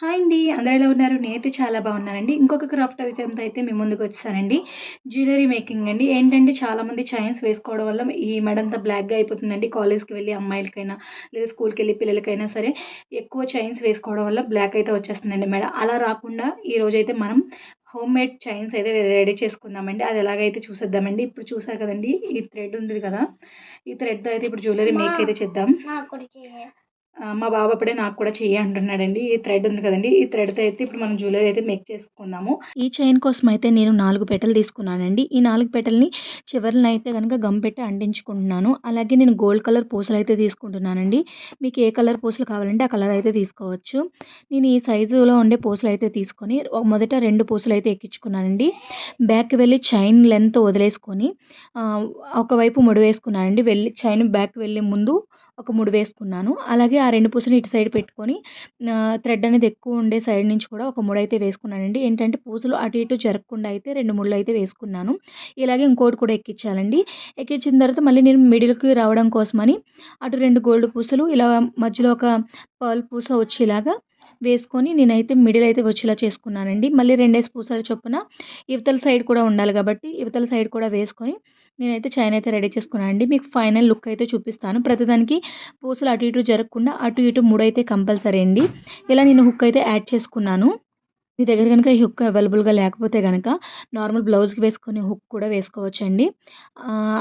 Hi అండి. అందరూ ఎలా ఉన్నారు? నేనైతే చాలా బాగున్నానండి. ఇంకొక క్రాఫ్ట్ ఐటెంతో అయితే మీ ముందుకు వచ్చానండి జ్యువెలరీ మేకింగ్ అండి. ఏంటంటే చాలామంది చైన్స్ వేసుకోవడం వల్ల ఈ మెడంతా బ్లాక్గా అయిపోతుందండి. కాలేజ్కి వెళ్ళి అమ్మాయిలకైనా లేదా స్కూల్కి వెళ్ళి పిల్లలకైనా సరే ఎక్కువ చైన్స్ వేసుకోవడం వల్ల బ్లాక్ అయితే వచ్చేస్తుందండి మెడ. అలా రాకుండా ఈరోజు అయితే మనం హోమ్ మేడ్ చైన్స్ అయితే రెడీ చేసుకుందామండి. అది ఎలాగైతే చూసేద్దామండి? ఇప్పుడు చూసారు కదండి ఈ థ్రెడ్ ఉంది కదా? ఈ థ్రెడ్తో అయితే ఇప్పుడు జ్యువెలరీ మేక్ అయితే చేద్దాం. మా బాబు అప్పుడే నాకు కూడా చెయ్యి అంటున్నాడండి. ఈ థ్రెడ్ ఉంది కదండి. ఈ థ్రెడ్తో అయితే ఇప్పుడు మనం జ్యువెలరీ అయితే మేక్ చేసుకుందాము. ఈ చైన్ కోసం అయితే నేను నాలుగు పెట్టెలు తీసుకున్నానండి. ఈ నాలుగు పెట్టెల్ని చివరిని అయితే కనుక గమ్ పెట్టి అంటించుకుంటున్నాను. అలాగే నేను గోల్డ్ కలర్ పూసలు అయితే తీసుకుంటున్నానండి. మీకు ఏ కలర్ పూసలు కావాలంటే ఆ కలర్ అయితే తీసుకోవచ్చు. నేను ఈ సైజులో ఉండే పూసలు అయితే తీసుకొని మొదట రెండు పూసలు అయితే ఎక్కించుకున్నానండి. బ్యాక్ వెళ్ళి చైన్ లెంత్ వదిలేసుకొని ఒకవైపు ముడి వేసుకున్నానండి వెళ్ళి చైన్ బ్యాక్ వెళ్ళే ముందు ఒక మూడు వేసుకున్నాను. అలాగే ఆ రెండు పూసలు ఇటు సైడ్ పెట్టుకొని థ్రెడ్ అనేది ఎక్కువ ఉండే సైడ్ నుంచి కూడా ఒక మూడు అయితే వేసుకున్నానండి. ఏంటంటే పూసలు అటు ఇటు జరగకుండా అయితే రెండు ముళ్ళు అయితే వేసుకున్నాను. ఇలాగే ఇంకోటి కూడా ఎక్కించాలండి ఎక్కించిన తర్వాత మళ్ళీ నేను మిడిల్కి రావడం కోసమని అటు రెండు గోల్డ్ పూసలు ఇలా మధ్యలో ఒక పర్ల్ పూస వచ్చేలాగా వేసుకొని నేనైతే మిడిల్ అయితే వచ్చేలా చేసుకున్నానండి. మళ్ళీ రెండేసి పూసల చొప్పున ఇవతల సైడ్ కూడా ఉండాలి కాబట్టి ఇవతల సైడ్ కూడా వేసుకొని నేనైతే చైన్ అయితే రెడీ చేసుకున్నాను అండి. మీకు ఫైనల్ లుక్ అయితే చూపిస్తాను. ప్రతిదానికి పూసలు అటు ఇటు జరగకుండా అటు ఇటు మూడైతే కంపల్సరీ అండి. ఇలా నేను హుక్ అయితే యాడ్ చేసుకున్నాను. మీ దగ్గర కనుక ఈ హుక్ అవైలబుల్గా లేకపోతే కనుక నార్మల్ బ్లౌజ్కి వేసుకొని హుక్ కూడా వేసుకోవచ్చండి. అండి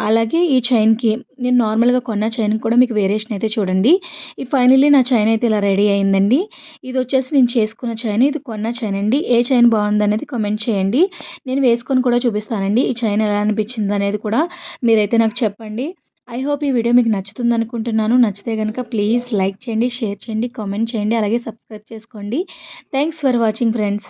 అలాగే ఈ చైన్కి నేను నార్మల్గా కొన్న చైన్ కూడా మీకు వేరియేషన్ అయితే చూడండి. ఈ ఫైనల్లీ నా చైన్ అయితే ఇలా రెడీ అయిందండి. ఇది వచ్చేసి నేను చేసుకున్న చైన్ ఇది కొన్న చైన్ అండి. ఏ చైన్ బాగుందనేది కమెంట్ చేయండి. నేను వేసుకొని కూడా చూపిస్తానండి. ఈ చైన్ ఎలా అనిపించింది అనేది కూడా మీరైతే నాకు చెప్పండి. ఐ హోప్ ఈ వీడియో మీకు నచ్చుతుంది అనుకుంటున్నాను నచ్చితే కనుక ప్లీజ్ లైక్ చేయండి షేర్ చేయండి కామెంట్ చేయండి అలాగే సబ్స్క్రైబ్ చేసుకోండి. Thanks for watching friends